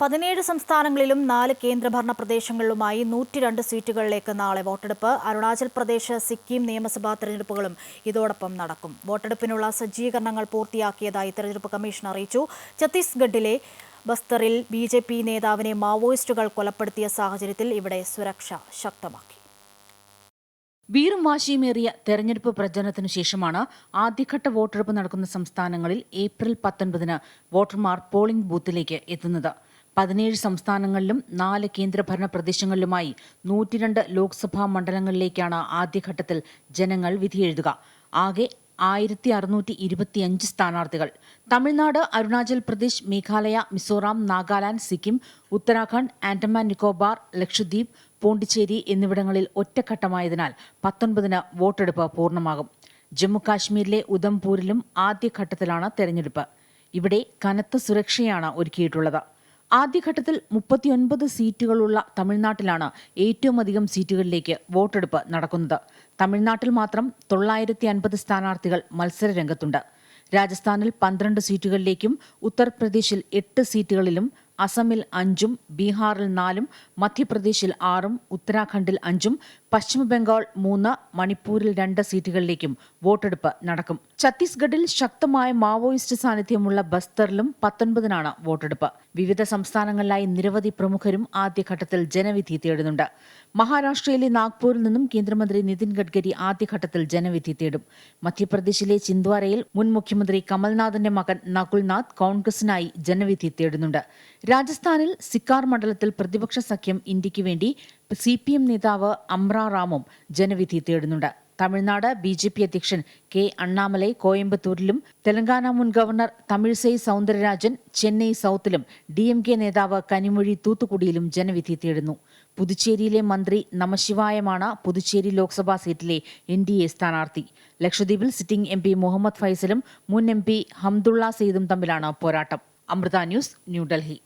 പതിനേഴ് സംസ്ഥാനങ്ങളിലും നാല് കേന്ദ്രഭരണ പ്രദേശങ്ങളിലുമായി നൂറ്റി രണ്ട് സീറ്റുകളിലേക്ക് നാളെ വോട്ടെടുപ്പ്. അരുണാചൽ പ്രദേശ് സിക്കിം നിയമസഭാ തെരഞ്ഞെടുപ്പുകളും ഇതോടൊപ്പം നടക്കും. വോട്ടെടുപ്പിനുള്ള സജ്ജീകരണങ്ങൾ പൂർത്തിയാക്കിയതായി തെരഞ്ഞെടുപ്പ് കമ്മീഷൻ അറിയിച്ചു. ഛത്തീസ്ഗഡിലെ ബസ്തറിൽ ബി ജെ പി നേതാവിനെ മാവോയിസ്റ്റുകൾ കൊലപ്പെടുത്തിയ സാഹചര്യത്തിൽ ഇവിടെ സുരക്ഷ ശക്തമാക്കി. വീറും വാശിയുമേറിയ തെരഞ്ഞെടുപ്പ് പ്രചരണത്തിനു ശേഷമാണ് ആദ്യഘട്ട വോട്ടെടുപ്പ് നടക്കുന്ന സംസ്ഥാനങ്ങളിൽ ഏപ്രിൽ പത്തൊൻപതിന് വോട്ടർമാർ പോളിംഗ് ബൂത്തിലേക്ക് എത്തുന്നത്. പതിനേഴ് സംസ്ഥാനങ്ങളിലും നാല് കേന്ദ്രഭരണ പ്രദേശങ്ങളിലുമായി നൂറ്റിരണ്ട് ലോക്സഭാ മണ്ഡലങ്ങളിലേക്കാണ് ആദ്യഘട്ടത്തിൽ ജനങ്ങൾ വിധിയെഴുതുക ആകെ ആയിരത്തി അറുന്നൂറ്റി ഇരുപത്തിയഞ്ച് സ്ഥാനാർത്ഥികൾ. തമിഴ്നാട് അരുണാചൽ പ്രദേശ് മേഘാലയ മിസോറാം നാഗാലാൻഡ് സിക്കിം ഉത്തരാഖണ്ഡ് ആൻഡമാൻ നിക്കോബാർ ലക്ഷദ്വീപ് പോണ്ടിച്ചേരി എന്നിവിടങ്ങളിൽ ഒറ്റഘട്ടമായതിനാൽ പത്തൊൻപതിന് വോട്ടെടുപ്പ് പൂർണമാകും. ജമ്മുകാശ്മീരിലെ ഉധംപൂരിലും ആദ്യഘട്ടത്തിലാണ് തെരഞ്ഞെടുപ്പ്. ഇവിടെ കനത്ത സുരക്ഷയാണ് ഒരുക്കിയിട്ടുള്ളത്. ആദ്യഘട്ടത്തിൽ മുപ്പത്തിയൊൻപത് സീറ്റുകളുള്ള തമിഴ്നാട്ടിലാണ് ഏറ്റവും അധികം സീറ്റുകളിലേക്ക് വോട്ടെടുപ്പ് നടക്കുന്നത്. തമിഴ്നാട്ടിൽ മാത്രം തൊള്ളായിരത്തി അൻപത് സ്ഥാനാർത്ഥികൾ മത്സരരംഗത്തുണ്ട്. രാജസ്ഥാനിൽ പന്ത്രണ്ട് സീറ്റുകളിലേക്കും ഉത്തർപ്രദേശിൽ എട്ട് സീറ്റുകളിലും അസമിൽ അഞ്ചും ബീഹാറിൽ നാലും മധ്യപ്രദേശിൽ ആറും ഉത്തരാഖണ്ഡിൽ അഞ്ചും പശ്ചിമബംഗാൾ മൂന്ന് മണിപ്പൂരിൽ രണ്ട് സീറ്റുകളിലേക്കും വോട്ടെടുപ്പ് നടക്കും. ഛത്തീസ്ഗഡിൽ ശക്തമായ മാവോയിസ്റ്റ് സാന്നിധ്യമുള്ള ബസ്തറിലും പത്തൊൻപതിനാണ് വോട്ടെടുപ്പ്. വിവിധ സംസ്ഥാനങ്ങളിലായി നിരവധി പ്രമുഖരും ആദ്യഘട്ടത്തിൽ ജനവിധി തേടുന്നുണ്ട്. മഹാരാഷ്ട്രയിലെ നാഗ്പൂരിൽ നിന്നും കേന്ദ്രമന്ത്രി നിതിൻ ഗഡ്കരി ആദ്യഘട്ടത്തിൽ ജനവിധി തേടും. മധ്യപ്രദേശിലെ ചിന്ദ്വാരയിൽ മുൻ മുഖ്യമന്ത്രി കമൽനാഥിന്റെ മകൻ നകുൽനാഥ് കോൺഗ്രസിനായി ജനവിധി തേടുന്നുണ്ട്. രാജസ്ഥാനിൽ സിക്കാർ മണ്ഡലത്തിൽ പ്രതിപക്ഷ സഖ്യം ഇന്ത്യയ്ക്ക് വേണ്ടി സി നേതാവ് അമ്ര റാമും ജനവിധി തേടുന്നുണ്ട്. തമിഴ്നാട് ബി ജെ പി അധ്യക്ഷൻ കെ അണ്ണാമലൈ കോയമ്പത്തൂരിലും തെലങ്കാന മുൻ ഗവർണർ തമിഴ്സൈ സൗന്ദരരാജൻ ചെന്നൈ സൗത്തിലും ഡി എം കെ നേതാവ് കനിമൊഴി തൂത്തുക്കുടിയിലും ജനവിധി തേടുന്നു. പുതുച്ചേരിയിലെ മന്ത്രി നമശിവായമാണ് പുതുച്ചേരി ലോക്സഭാ സീറ്റിലെ എൻ ഡി എ സ്ഥാനാർത്ഥി. ലക്ഷദ്വീപിൽ സിറ്റിംഗ് എം പി മുഹമ്മദ് ഫൈസലും മുൻ എം പി ഹംദുള്ള സെയ്ദും തമ്മിലാണ് പോരാട്ടം. അമൃത ന്യൂസ് ന്യൂഡൽഹി.